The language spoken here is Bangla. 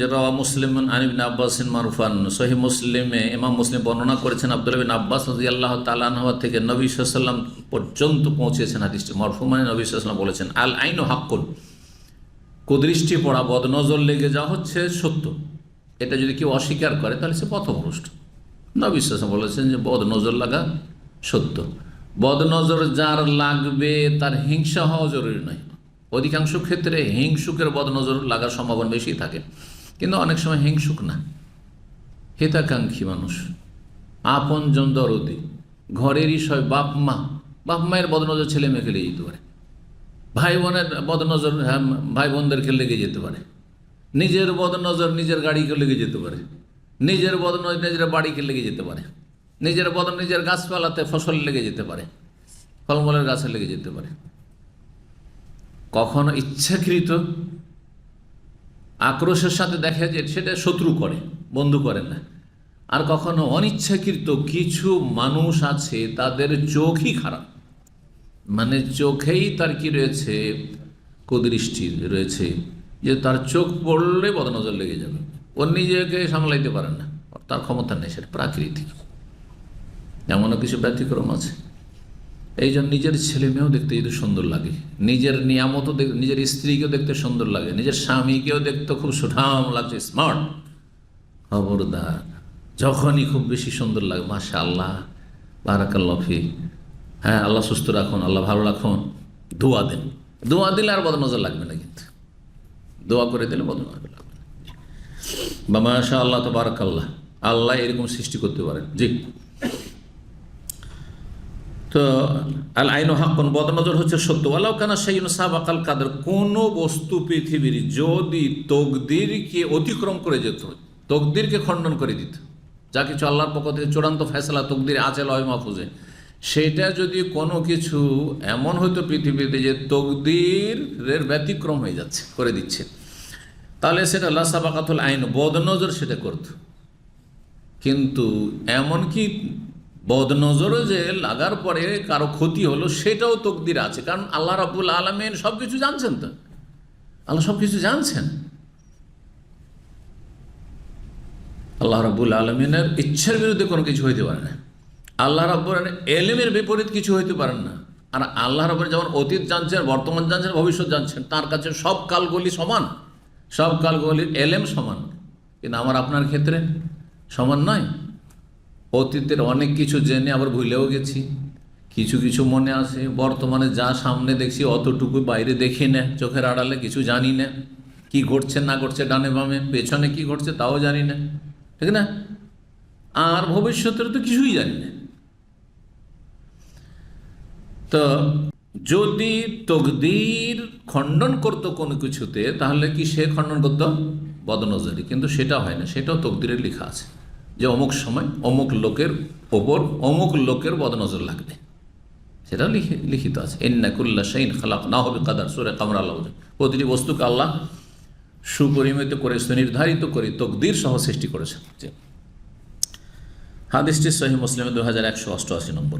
যে মুসলিম আনিবিন আব্বাসিন মারুফান সহি মুসলিমে ইমাম মুসলিম বর্ণনা করেছেন আব্দুল বিন আব্বাস রাজি আল্লাহ তালানহা থেকে নবী সাল্লাম পর্যন্ত পৌঁছেছেন হাদিসটি। মরফু মানে নবী সাল্লাম বলেছেন, আল আইন হাক্কুন। কুদৃষ্টি পড়া বদনজর লেগে যা হচ্ছে সত্য। এটা যদি কেউ অস্বীকার করে, তাহলে সে পথভ্রষ্ট। নবী সাল্লাম বলেছেন যে বদনজর লাগা সত্য। বদনজর যার লাগবে তার হিংসা হওয়া জরুরি নয়। অধিকাংশ ক্ষেত্রে হিংসুকের বদনজর লাগার সম্ভাবনা বেশি থাকে। কিন্তু অনেক সময় হিংসুক না। হিতাকাঙ্ক্ষী মানুষ। আপন জন দরদি। ঘরেরই সব বাপ মা। বাপ মায়ের বদনজর ছেলে মেয়েকে লেগে যেতে পারে। ভাই বোনের বদনজর হ্যাঁ, ভাই বোনদেরকে লেগে যেতে পারে। নিজের বদনজর নিজের গাড়িকে লেগে যেতে পারে। নিজের বদনজর নিজের বাড়িকে লেগে যেতে পারে। নিজের বদন নিজের গাছপালাতে ফসল লেগে যেতে পারে। ফলমূলের গাছে লেগে যেতে পারে। কখনো ইচ্ছাকৃত আক্রোশের সাথে দেখা যায় সেটা শত্রু করে, বন্ধু করে না। আর কখনো অনিচ্ছাকৃত কিছু মানুষ আছে, তাদের চোখই খারাপ। মানে চোখেই তার কি রয়েছে? কুদৃষ্টি রয়েছে যে তার চোখ পড়লে বদনজর লেগে যাবে। ও নিজেকে সামলাইতে পারে না। তার ক্ষমতা নেই, সেটা প্রাকৃতিক। এমনও কিছু ব্যতিক্রম আছে? এই জন্য নিজের ছেলে মেয়েও দেখতে যদি সুন্দর লাগে, নিজের নিয়ামতও নিজের স্ত্রীকেও দেখতে সুন্দর লাগে, নিজের স্বামীকেও দেখতে খুব সুঠাম লাগছে স্মার্ট খবরদার, যখনই খুব বেশি সুন্দর লাগে মাসা আল্লাহ বারাকাল্লফি হ্যাঁ আল্লাহ সুস্থ রাখুন, আল্লাহ ভালো রাখুন। দোয়া দেন। দোয়া দিলে আর বদনজর লাগবে না কিন্তু। দোয়া করে দিলে বদনজর লাগবে। বা মাসা আল্লাহ তো বারাকাল্লাহ আল্লাহ এরকম সৃষ্টি করতে পারেন। জি। তো আল আইন হাক্কন, বদনজর হচ্ছে সত্য। আল্লাহ কানা সেই সাবাকাল কাদের, কোনো বস্তু পৃথিবীর যদি তকদিরকে অতিক্রম করে যেত, তকদিরকে খণ্ডন করে দিত, যা কিছু আল্লাহর পক্ষ থেকে চূড়ান্ত ফেসলা তকদির আছে লয় মাহফুজে, সেটা যদি কোনো কিছু এমন হতো পৃথিবীতে যে তকদিরের ব্যতিক্রম হয়ে যাচ্ছে, করে দিচ্ছে, তাহলে সেটা লাসাবাকাতুল আইন, বদনজর সেটা করত। কিন্তু এমনকি বদনজরও যে লাগার পরে কারও ক্ষতি হলো, সেটাও তকদির আছে। কারণ আল্লাহ রাবুল আলমেন সব কিছু জানছেন তো। আল্লাহ সব কিছু জানছেন। আল্লাহ রাবুল আলমিনের ইচ্ছার বিরুদ্ধে কোনো কিছু হইতে পারে না। আল্লাহ রাব্বুল এলেমের বিপরীত কিছু হইতে পারেন না। আর আল্লাহ রাব্বুল যেমন অতীত জানছেন, বর্তমান জানছেন, ভবিষ্যৎ জানছেন, তার কাছে সব কালগুলি সমান। সব কালগুলির এলেম সমান। কিন্তু আমার আপনার ক্ষেত্রে সমান নয়। অতীতের অনেক কিছু জেনে আবার ভুলেও গেছি। কিছু কিছু মনে আছে বর্তমানে যা সামনে দেখছি অতটুকু বাইরে দেখি না, চোখের আড়ালে কিছু জানি না। কি ঘটছে না ঘটছে ডানে বামে, পেছনে কি ঘটছে তাও জানি না, ঠিক না? আর ভবিষ্যতের তো কিছুই জানি না। তো যদি তকদির খণ্ডন করতো কোনো কিছুতে, তাহলে কি সে খণ্ডন করতো বদনজরি, কিন্তু সেটা হয় না, সেটাও তকদিরে লেখা আছে। যে অমুক সময় অমুক লোকের ওপর অমুক লোকের বদনজর লাগবে। সেটাও লিখে, লিখিত আছে। এন্নাকুল্লা শাইন খালাক না হবে কাদার সুরে কামরা আল্লাহ প্রতিটি বস্তুকে আল্লাহ সুপরিমিত করে, সুনির্ধারিত করে, তকদির সহ সৃষ্টি করেছে হাদিসটি সহি মুসলিম দু হাজার একশো অষ্টআশি নম্বর।